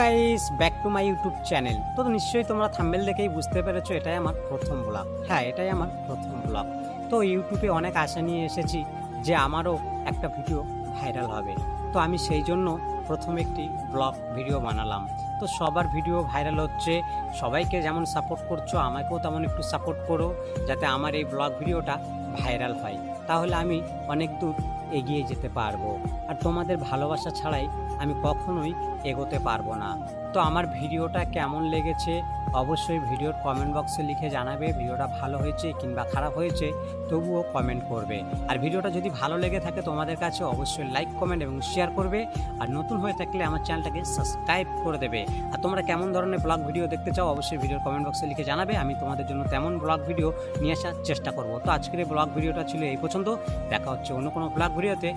Guys back to my YouTube channel তো নিশ্চয়ই তোমরা থাম্বেল দেখেই বুঝতে পেরেছ, এটাই আমার প্রথম ব্লগ হ্যাঁ এটাই আমার প্রথম ব্লগ তো ইউটিউবে অনেক আশা নিয়ে এসেছি যে আমারও একটা ভিডিও ভাইরাল হবে। তো আমি সেই জন্য প্রথম একটি ব্লগ ভিডিও বানালাম। তো সবার ভিডিও ভাইরাল হচ্ছে। সবাইকে যেমন সাপোর্ট করছ, আমাকেও তেমন একটু সাপোর্ট করো, যাতে আমার এই ব্লগ ভিডিওটা ভাইরাল হয়। তাহলে আমি অনেক দূর এগিয়ে যেতে পারব। আর তোমাদের ভালোবাসা ছাড়াই আমি কখনোই এগোতে পারব না। তো আমার ভিডিওটা কেমন লেগেছে, অবশ্যই ভিডিওর কমেন্ট বক্সে লিখে জানাবে, ভিডিওটা ভালো হয়েছে কিংবা খারাপ হয়েছে, তবুও কমেন্ট করবে। আর ভিডিওটা যদি ভালো লেগে থাকে তোমাদের কাছে, অবশ্যই লাইক কমেন্ট এবং শেয়ার করবে। আর নতুন হয়ে থাকলে আমার চ্যানেলটাকে সাবস্ক্রাইব করে দেবে। আর তোমরা কেমন ধরনের ব্লগ ভিডিও দেখতে চাও, অবশ্যই ভিডিওর কমেন্ট বক্সে লিখে জানাবে। আমি তোমাদের জন্য তেমন ব্লগ ভিডিও নিয়ে আসার চেষ্টা করব। তো আজকের এই ব্লগ ভিডিওটা ছিল এই পর্যন্ত। দেখা হচ্ছে অন্য কোনো ব্লগ ভিডিওতে